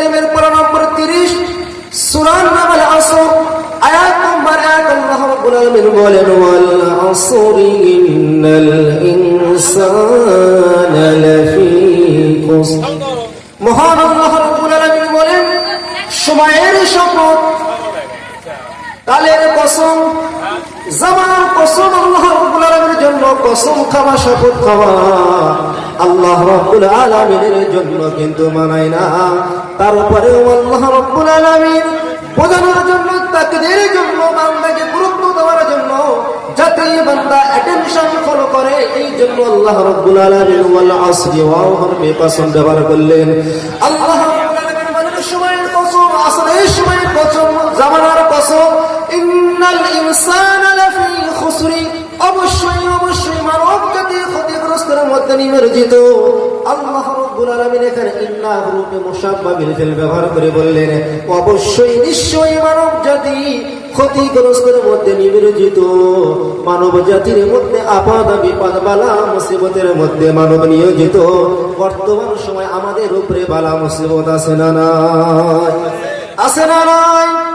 করিমের পড়া নম্বর তিরিশ, সুরান নামাল আসর, আয়াত নম্বর সময়ের শপথ, কালের কসম, জামার কসম আল্লাহ কসম খাওয়া, শপথ খাওয়া, আল্লাহ রাব্বুল আলামিনের জন্য কিন্তু মানায় না। তারপরেও আল্লাহ রাব্বুল আলামিন বোঝানোর জন্য, তাকদীরের জন্য, বান্দাকে গুরুত্ব দেওয়ার জন্য যাতে বান্দা অ্যাটেনশন ফলো করে, এই জন্য আল্লাহ রাব্বুল আলামিন ওয়াল আসরি ওয়াও হরফে কসম ব্যবহার করলেন। আল্লাহ রাব্বুল আলামিন বলেন সময়ের মধ্যে আল্লাহ এখানে ব্যবহার করে বললেন, অবশ্যই, নিশ্চয়ই মানব জাতি মধ্যে মানব জাতির মধ্যে আপাদ, বিপদ, বালা, মুসিবতের মধ্যে মানব নিয়োজিত। বর্তমান সময় আমাদের উপরে বালা, মুসিবত আছে না নাই? আছে না নাই?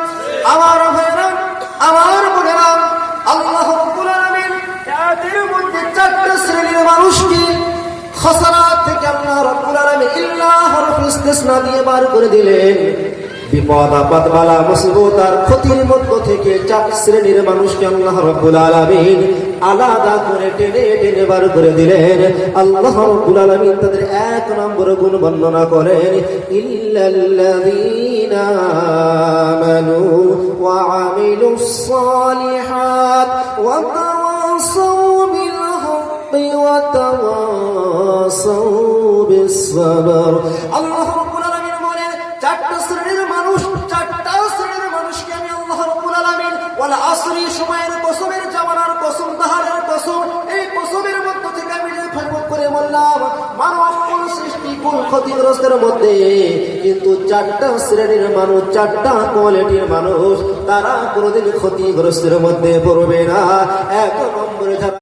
আলামিন হরফ ইস্তিসনা দিয়ে বার করে দিলেন। বিপদ, আপদ, বালা, মুসিবত আর ক্ষতির মধ্য থেকে চার শ্রেণির মানুষকে আল্লাহ রাব্বুল আলামিন আলাদা করে টেনে টেনে বার করে দিলেন। আল্লাহ রাব্বুল আলামিন তাদের এক নম্বর গুণ বর্ণনা করেন, ইল্লাল্লাযীনা আমানু ওয়া আমিলুস সালিহাত ওয়া তাওয়াসাউ বিল হাক্কি ওয়া তাওয়াসাউ কোন ক্ষতিগ্রস্তের মধ্যে? কিন্তু চারটা শ্রেণির মানুষ, চারটা কোয়ালিটির মানুষ, তারা কোনোদিন ক্ষতিগ্রস্তের মধ্যে পড়বে না। এক নম্বরে